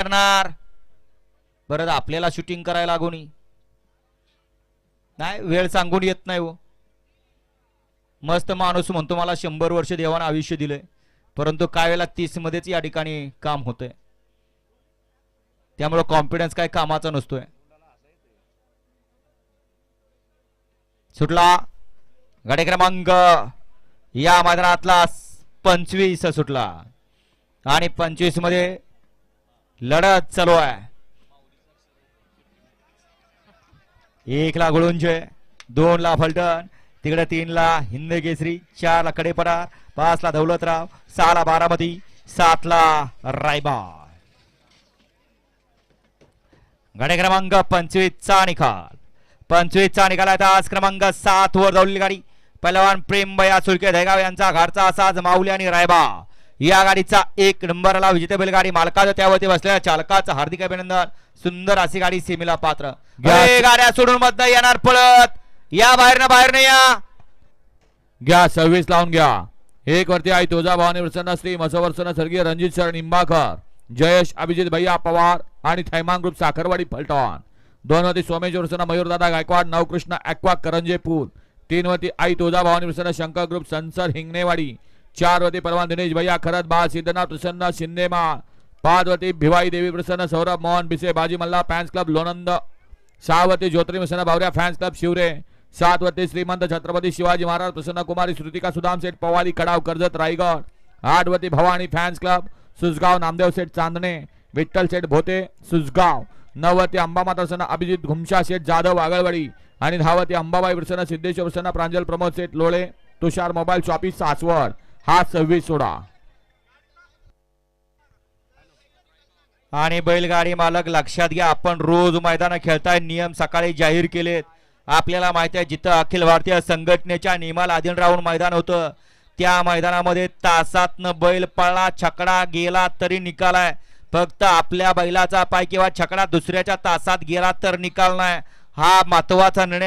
करणार? बरं आपल्याला शूटिंग करायला लागून नाही वेळ सांगून येत नाही हो. मस्त माणूस म्हणतो मला शंभर वर्ष देवानं आयुष्य दिलंय. परंतु काय वेळेला तीस मध्येच या ठिकाणी काम होतंय. त्यामुळे कॉन्फिडन्स काय कामाचा नसतोय. सुटला? गाडी क्रमांक या मैदानातला पंचवीस सुटला. आणि पंचवीसमध्ये लढत चालू आहे. एक ला गुळुंजे दोन ला फलटण तिकडे तीन ला हिंद केसरी चार ला कडेपडा पाच ला दौलतराव सहा ला बारामती सात ला रायबार. गाडी क्रमांक पंचवीस चा निकाल. पंचवीस चा निकाल आहे आज क्रमांक सात वर जाऊली गाडी पहिलवान प्रेमभया सुळके धैगाव यांचा घरचा असाच माऊली आणि रायबा या गाडीचा एक नंबरला विजेते बैलगाडी मालकाचं त्यावरती बसलेल्या चालकाचं हार्दिक अभिनंदन. सुंदर अशी गाडी सीमेला पात्र. गाड्या सोडून मधनं येणार पळत. या बाहेरनं बाहेरनं या. घ्या सव्वीस लावून घ्या. एक वरती आई तुळजा भवानी प्रसन्न श्री मसवर्सन स्वर्गीय रणजित सर निंबाकर जयेश अभिजित भैया पवार आणि थैमान ग्रुप साखरवाडी फलटण. दोन वरती सोमेश प्रसन्न मयूरदादा गायकवाड नवकृष्ण ॲक्वा करंजे पूल. तीन वरती आई तुळजा भवानी प्रसन्न शंकर ग्रुप संसर हिंगणेवाडी. चारवती परवान दिनेश भैया खरत बा सिद्धनाथ प्रसन्न शिंदेमा पार्वती भिवाई देवी प्रसन्न सौरभ मोहन बिसे बाजी मल्ला फॅन्स क्लब लोणंद सहा वरती ज्योतिरी भावऱ्या फॅन्स क्लब शिवरे सातवती श्रीमंत छत्रपती शिवाजी महाराज प्रसन्न कुमारी श्रुतिका सुदाम सेठ पवारी कडाव कर्जत रायगड आठवती भवानी फॅन्स क्लब सुजगाव नामदेव सेठ चांदणे विठ्ठल सेठ भोते सुजगाव नववती अंबामाता प्रसन्न अभिजित घुमशा शेठ जाधव आगळवाडी आणि धावती अंबाबाई प्रसन्न सिद्धेश्वर प्रसन्न प्रांजल प्रमोद सेठ लोळे तुषार मोबाईल शॉपी सासवड. हा सव्वीस सोडा आणि बैलगाडी मालक लक्षात घ्या आपण रोज मैदान खेळताय नियम सकाळी जाहीर केलेत. आपल्याला माहिती आहे जिथं अखिल भारतीय संघटनेच्या नियमाला अधीन राहून मैदान होतं त्या मैदानामध्ये तासातनं बैल पळला छकडा गेला तरी निकाल आहे. फक्त आपल्या बैलाचा पाय किंवा छकडा दुसऱ्याच्या तासात गेला तर निकाल नाही. हा महत्त्वाचा निर्णय